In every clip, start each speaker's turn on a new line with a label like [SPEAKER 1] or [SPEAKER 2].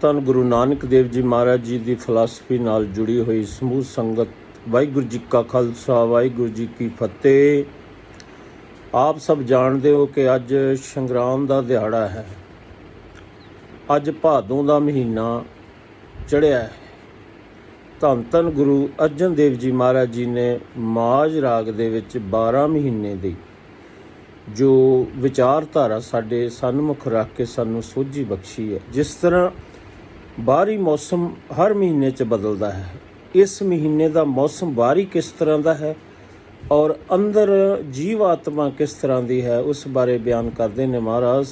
[SPEAKER 1] ਧੰਨ ਗੁਰੂ ਨਾਨਕ ਦੇਵ ਜੀ ਮਹਾਰਾਜ ਜੀ ਦੀ ਫਿਲਾਸਫੀ ਨਾਲ ਜੁੜੀ ਹੋਈ ਸਮੂਹ ਸੰਗਤ, ਵਾਹਿਗੁਰੂ ਜੀ ਕਾ ਖਾਲਸਾ, ਵਾਹਿਗੁਰੂ ਜੀ ਕੀ ਫਤਿਹ। ਆਪ ਸਭ ਜਾਣਦੇ ਹੋ ਕਿ ਅੱਜ ਸੰਗਰਾਮ ਦਾ ਦਿਹਾੜਾ ਹੈ। ਅੱਜ ਭਾਦੋਂ ਦਾ ਮਹੀਨਾ ਚੜ੍ਹਿਆ ਹੈ। ਧੰਨ ਧੰਨ ਗੁਰੂ ਅਰਜਨ ਦੇਵ ਜੀ ਮਹਾਰਾਜ ਜੀ ਨੇ ਮਾਜ ਰਾਗ ਦੇ ਵਿੱਚ 12 ਮਹੀਨੇ ਦੀ ਜੋ ਵਿਚਾਰਧਾਰਾ ਸਾਡੇ ਸਨਮੁਖ ਰੱਖ ਕੇ ਸਾਨੂੰ ਸੋਝੀ ਬਖਸ਼ੀ ਹੈ। ਜਿਸ ਤਰ੍ਹਾਂ ਬਾਹਰੀ ਮੌਸਮ ਹਰ ਮਹੀਨੇ 'ਚ ਬਦਲਦਾ ਹੈ। ਇਸ ਮਹੀਨੇ ਦਾ ਮੌਸਮ ਬਾਹਰੀ ਕਿਸ ਤਰ੍ਹਾਂ ਦਾ ਹੈ ਔਰ ਅੰਦਰ ਜੀਵ ਆਤਮਾ ਕਿਸ ਤਰ੍ਹਾਂ ਦੀ ਹੈ, ਉਸ ਬਾਰੇ ਬਿਆਨ ਕਰਦੇ ਨੇ ਮਹਾਰਾਜ।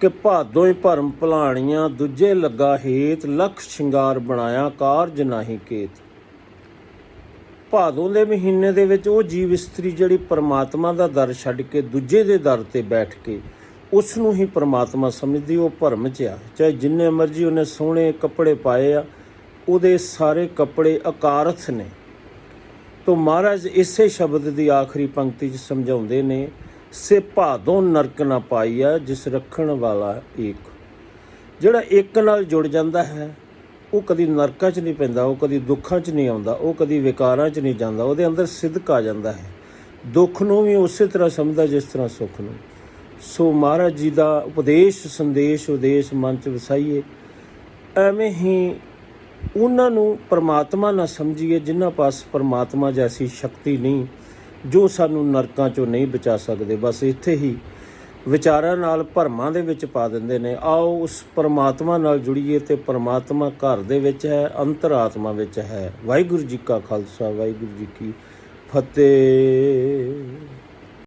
[SPEAKER 1] ਕਿ ਭਾਦੋਏ ਭਰਮ ਭਲਾਣੀਆਂ, ਦੂਜੇ ਲੱਗਾ ਹੇਤ, ਲਖ ਸ਼ਿੰਗਾਰ ਬਣਾਇਆ, ਕਾਰਜ ਨਾਹੀ ਕੇਤ। ਭਾਦੋਂ ਦੇ ਮਹੀਨੇ ਦੇ ਵਿੱਚ ਉਹ ਜੀਵ ਇਸਤਰੀ ਜਿਹੜੀ ਪਰਮਾਤਮਾ ਦਾ ਦਰ ਛੱਡ ਕੇ ਦੂਜੇ ਦੇ ਦਰ ਤੇ ਬੈਠ ਕੇ ਉਸ ਨੂੰ ਹੀ ਪਰਮਾਤਮਾ ਸਮਝਦੀ, ਉਹ ਭਰਮ ਚ ਆ। ਚਾਹੇ ਜਿੰਨੇ ਮਰਜ਼ੀ ਉਹਨੇ ਸੋਹਣੇ ਕੱਪੜੇ ਪਾਏ ਆ, ਉਹਦੇ ਸਾਰੇ ਕੱਪੜੇ ਅਕਾਰਥ ਨੇ। ਤੋਂ ਮਹਾਰਾਜ ਇਸੇ ਸ਼ਬਦ ਦੀ ਆਖਰੀ ਪੰਕਤੀ 'ਚ ਸਮਝਾਉਂਦੇ ਨੇ, ਸੇ ਭਾਦੋਂ ਨਰਕ ਨਾ ਪਾਈਆ ਜਿਸ ਰੱਖਣ ਵਾਲਾ ਏਕ। ਜਿਹੜਾ ਇੱਕ ਨਾਲ ਜੁੜ ਜਾਂਦਾ ਹੈ, ਉਹ ਕਦੀ ਨਰਕਾਂ 'ਚ ਨਹੀਂ ਪੈਂਦਾ, ਉਹ ਕਦੀ ਦੁੱਖਾਂ 'ਚ ਨਹੀਂ ਆਉਂਦਾ, ਉਹ ਕਦੀ ਵਿਕਾਰਾਂ 'ਚ ਨਹੀਂ ਜਾਂਦਾ, ਉਹਦੇ ਅੰਦਰ ਸਿੱਧਕ ਆ ਜਾਂਦਾ ਹੈ। ਦੁੱਖ ਨੂੰ ਵੀ ਉਸੇ ਤਰ੍ਹਾਂ ਸਮਝਦਾ ਜਿਸ ਤਰ੍ਹਾਂ ਸੁੱਖ ਨੂੰ। ਸੋ ਮਹਾਰਾਜ ਜੀ ਦਾ ਉਪਦੇਸ਼, ਸੰਦੇਸ਼, ਉਦੇਸ਼ ਮਨ 'ਚ ਵਸਾਈਏ। ਐਵੇਂ ਹੀ ਉਹਨਾਂ ਨੂੰ ਪਰਮਾਤਮਾ ਨਾ ਸਮਝੀਏ, ਜਿਨ੍ਹਾਂ ਪਾਸ ਪਰਮਾਤਮਾ ਜੈਸੀ ਸ਼ਕਤੀ ਨਹੀਂ, ਜੋ ਸਾਨੂੰ ਨਰਕਾਂ 'ਚੋਂ ਨਹੀਂ ਬਚਾ ਸਕਦੇ। ਬਸ ਇੱਥੇ ਹੀ ਵਿਚਾਰਾਂ ਨਾਲ ਭਰਮਾਂ ਦੇ ਵਿੱਚ ਪਾ ਦਿੰਦੇ ਨੇ। ਆਓ ਉਸ ਪਰਮਾਤਮਾ ਨਾਲ ਜੁੜੀਏ ਤੇ ਪਰਮਾਤਮਾ ਘਰ ਦੇ ਵਿੱਚ ਹੈ, ਅੰਤਰਾਤਮਾ ਵਿੱਚ ਹੈ। ਵਾਹਿਗੁਰੂ ਜੀ ਕਾ ਖਾਲਸਾ, ਵਾਹਿਗੁਰੂ ਜੀ ਕੀ ਫਤਿਹ।